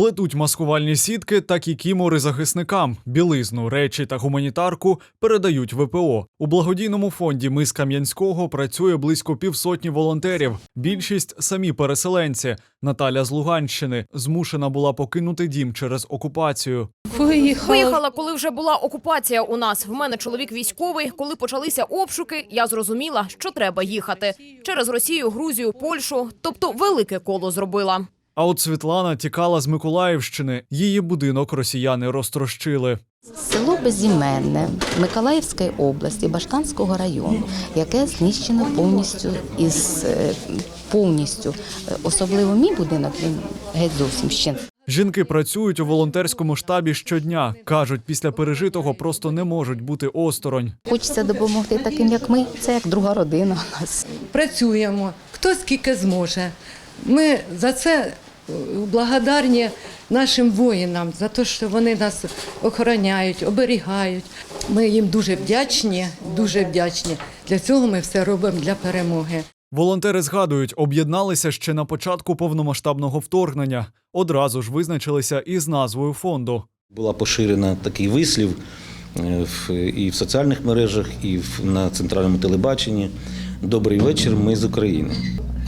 Плетуть маскувальні сітки та кікімори захисникам. Білизну, речі та гуманітарку передають ВПО. У благодійному фонді Мис Кам'янського працює близько півсотні волонтерів. Більшість самі переселенці. Наталя з Луганщини змушена була покинути дім через окупацію. Виїхала. Виїхала, коли вже була окупація у нас. В мене чоловік військовий. Коли почалися обшуки, я зрозуміла, що треба їхати через Росію, Грузію, Польщу. Тобто велике коло зробила. А от Світлана тікала з Миколаївщини. Її будинок росіяни розтрощили. Село Безіменне Миколаївської області, Баштанського району, яке знищено повністю із е, повністю. Е, Особливо мій будинок він геть зовсім ще. Жінки працюють у волонтерському штабі щодня. кажуть, після пережитого просто не можуть бути осторонь. Хочеться допомогти таким, як ми. Це як друга родина у нас. Працюємо, хто скільки зможе. Ми за це благодарні нашим воїнам, за те, що вони нас охороняють, оберігають. Ми їм дуже вдячні, дуже вдячні. Для цього ми все робимо для перемоги. Волонтери згадують, об'єдналися ще на початку повномасштабного вторгнення. Одразу ж визначилися із назвою фонду. Була поширена такий вислів е, і в соціальних мережах, і в- на центральному телебаченні. Добрий вечір, ми з України.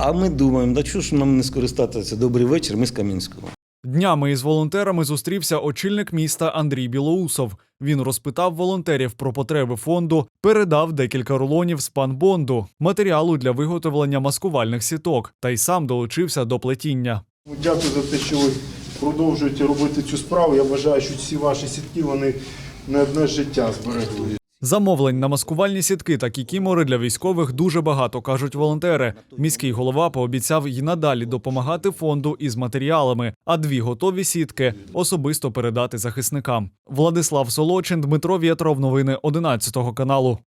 А ми думаємо, да чого ж нам не скористатися? Добрий вечір, ми з Кам'янського. Днями із волонтерами зустрівся очільник міста Андрій Білоусов. Він розпитав волонтерів про потреби фонду, передав декілька рулонів з панбонду, матеріалу для виготовлення маскувальних сіток, та й сам долучився до плетіння. Дякую за те, що ви продовжуєте робити цю справу. Я вважаю, що всі ваші сітки вони не одне життя зберегли. Замовлень на маскувальні сітки та кікімори для військових дуже багато, кажуть волонтери. Міський голова пообіцяв й надалі допомагати фонду із матеріалами, а дві готові сітки особисто передати захисникам. Владислав Солочин, Дмитро Вєтров. Новини 11 каналу.